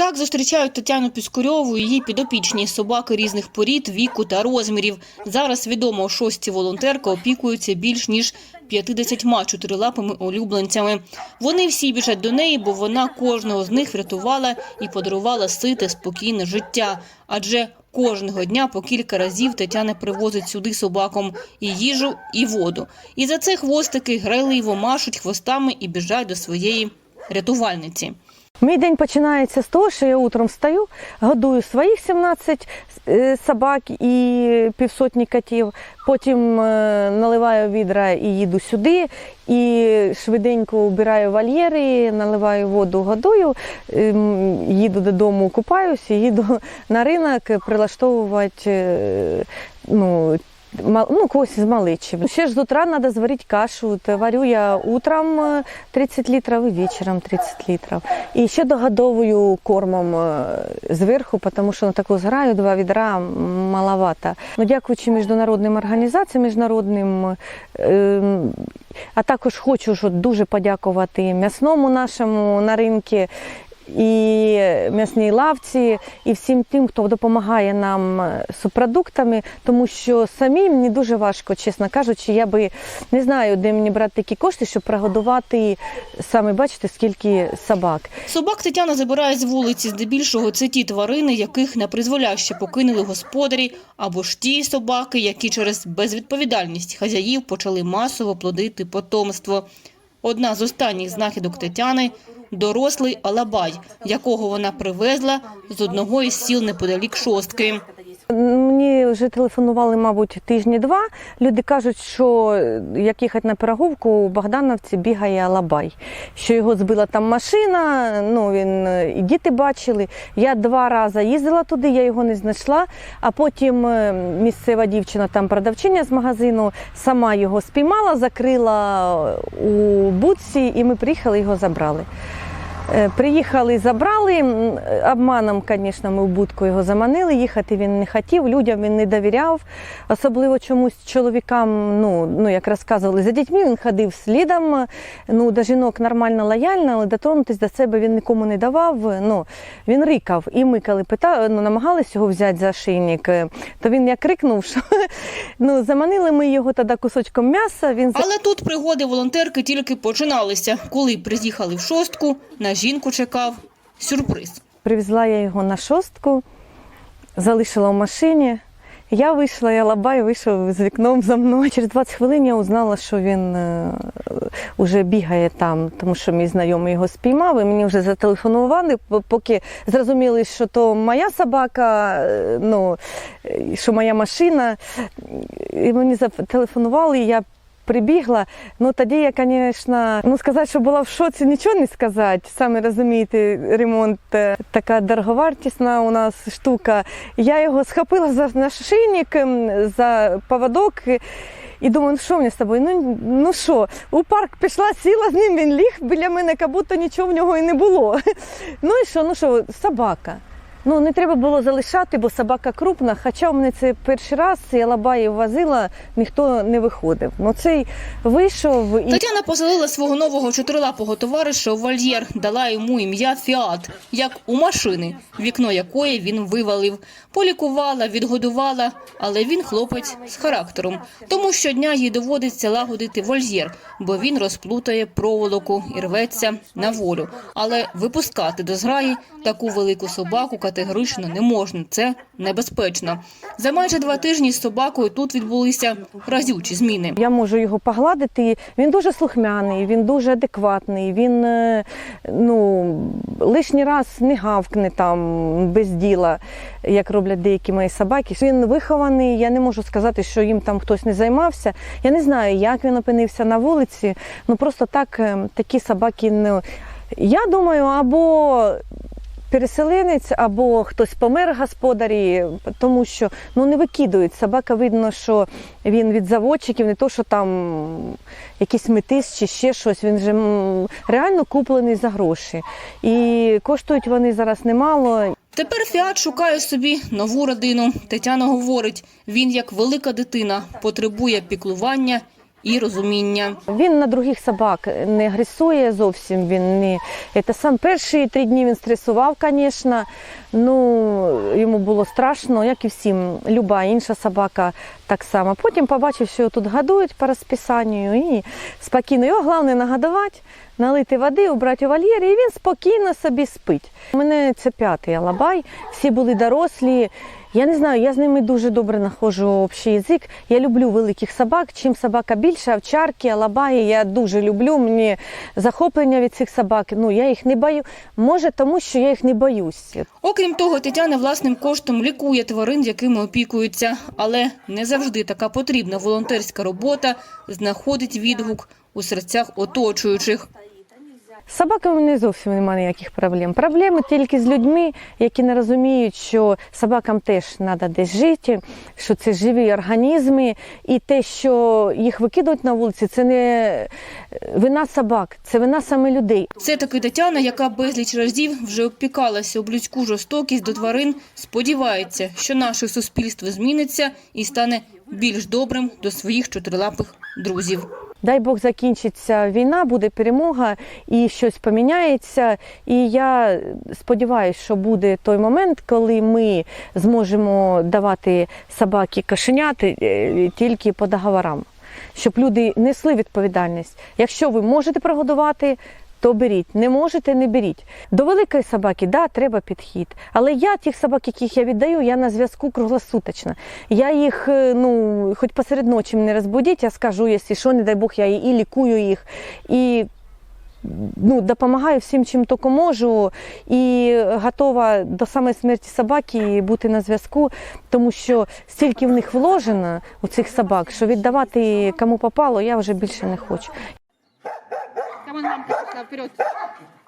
Так зустрічають Тетяну Піскурьову її підопічні собаки різних порід, віку та розмірів. Зараз відомо, шості волонтерка опікується більш ніж 50 чотирилапими улюбленцями. Вони всі біжать до неї, бо вона кожного з них врятувала і подарувала сите, спокійне життя. Адже кожного дня по кілька разів Тетяна привозить сюди собакам і їжу, і воду. І за це хвостики грайливо машуть хвостами і біжать до своєї рятувальниці. Мій день починається з того, що я утром встаю, годую своїх 17 е, собак і півсотні котів. Потім е, наливаю відра і їду сюди, і швиденько убираю вольєри, наливаю воду, годую, ем, їду додому, купаюся, їду на ринок прилаштовувати е, ну, Ну, когось з маличі. Ще ж з утра треба зварити кашу. Варю я утром е, 30 літрів і вечором 30 літрів. І ще догодовую кормом е, зверху, тому що на таку зграю два відра маловато. Ну, дякуючи міжнародним організаціям, міжнародним, е, а також хочу дуже подякувати м'ясному нашому на ринку і м'ясній лавці, і всім тим, хто допомагає нам е, з продуктами, тому що самі мені дуже важко, чесно кажучи, я би не знаю, де мені брати такі кошти, щоб прогодувати саме бачите, скільки собак. Собак Тетяна забирає з вулиці. Здебільшого це ті тварини, яких на призволяще покинули господарі, або ж ті собаки, які через безвідповідальність хазяїв почали масово плодити потомство. Одна з останніх знахідок Тетяни – дорослий алабай, якого вона привезла з одного із сіл неподалік шостки. Мені вже телефонували, мабуть, тижні два. Люди кажуть, що е, як їхати на пироговку, у Богдановці бігає Алабай, що його збила там машина, ну він е, і діти бачили. Я два рази їздила туди, я його не знайшла. А потім е, місцева дівчина, там продавчиня з магазину, сама його спіймала, закрила у будці, і ми приїхали його забрали. Е, Приїхали, забрали. Обманом, звісно, ми в будку його заманили. Їхати він не хотів, людям він не довіряв. Особливо чомусь чоловікам, ну, ну як розказували, за дітьми він ходив слідом. Ну, до жінок нормально лояльно, але дотронутись до себе він нікому не давав. Ну, він рикав. І ми, коли питали, ну, намагалися його взяти за шийник, е, то він як крикнув, що ну, заманили ми його тоді кусочком м'яса. Він Але тут пригоди волонтерки тільки починалися. Коли приїхали в шостку, на жінку чекав сюрприз. Привезла я його на шостку, залишила в машині. Я вийшла, я лабай вийшов з вікном за мною. Через 20 хвилин я узнала, що він е, уже бігає там, тому що мій знайомий його спіймав, і мені вже зателефонували, поки зрозуміли, що то моя собака, е, ну, е, що моя машина. І мені зателефонували, і я прибігла. Ну тоді я, звісно, ну сказати, що була в шоці, нічого не сказати. Самі розумієте, ремонт е, така дороговартісна у нас штука. Я його схопила за нашийник, за поводок. І думаю, ну що мені з тобою? Ну, ну що, у парк пішла, сіла з ним, він ліг біля мене, як будто нічого в нього і не було. Ну і що, ну що, собака. Ну, не треба було залишати, бо собака крупна. Хоча у мене це перший раз, я лабаїв возила, ніхто не виходив. Ну цей вийшов і Тетяна поселила свого нового чотирилапого товариша у вольєр, дала йому ім'я Фіат, як у машини, вікно якої він вивалив. Полікувала, відгодувала, але він хлопець з характером. Тому щодня їй доводиться лагодити вольєр, бо він розплутає проволоку і рветься на волю. Але випускати до зграї таку велику собаку категорично не можна. Це небезпечно. За майже два тижні з собакою тут відбулися разючі зміни. Я можу його погладити. Він дуже слухмяний, він дуже адекватний. Він е, ну, лишній раз не гавкне там без діла, як роблять деякі мої собаки. Він вихований. Я не можу сказати, що їм там хтось не займався. Я не знаю, як він опинився на вулиці. Ну просто так е, такі собаки. Ну, я думаю, або переселенець або хтось помер господарі, тому що ну не викидують. Собака видно, що він від заводчиків, не то, що там якийсь метис чи ще щось. Він же реально куплений за гроші. І коштують вони зараз немало. Тепер Фіат шукає собі нову родину. Тетяна говорить, він як велика дитина, потребує піклування і розуміння. Він на других собак не агресує зовсім. Він не це сам перші три дні він стресував, звісно. Ну йому було страшно, як і всім. Люба інша собака так само. Потім побачив, що його тут годують по розписанню, і спокійно його головне нагодувати, налити води, убрати у вольєр, і він спокійно собі спить. У мене це п'ятий алабай, всі були дорослі. Я не знаю, я з ними дуже добре знаходжу общий язик. Я люблю великих собак. Чим собака більша, овчарки, алабаї, я дуже люблю. Мені захоплення від цих собак. Ну я їх не бою. Може, тому що я їх не боюсь. Окрім того, Тетяна власним коштом лікує тварин, якими опікується. Але не завжди така потрібна волонтерська робота знаходить відгук у серцях оточуючих. З собаками не зовсім немає ніяких проблем. Проблеми тільки з людьми, які не розуміють, що собакам теж треба десь жити, що це живі організми, і те, що їх викидують на вулиці, це не вина собак, це вина саме людей. Це таки Тетяна, яка безліч разів вже обпікалася об людську жорстокість до тварин, сподівається, що наше суспільство зміниться і стане більш добрим до своїх чотирилапих друзів. Дай Бог закінчиться війна, буде перемога і щось поміняється. І я сподіваюся, що буде той момент, коли ми зможемо давати собаки кошеняти е, тільки по договорам, щоб люди несли відповідальність. Якщо ви можете прогодувати, то беріть. Не можете, не беріть. До великої собаки, да, треба підхід. Але я тих собак, яких я віддаю, я на зв'язку круглосуточно. Я їх, е, ну, хоч посеред ночі мене розбудіть, я скажу, якщо що, не дай Бог, я і лікую їх. І ну, допомагаю всім, чим тільки можу, і готова до самої смерті собаки бути на зв'язку, тому що стільки в них вложено у цих собак, що віддавати кому попало, я вже більше не хочу. Tá.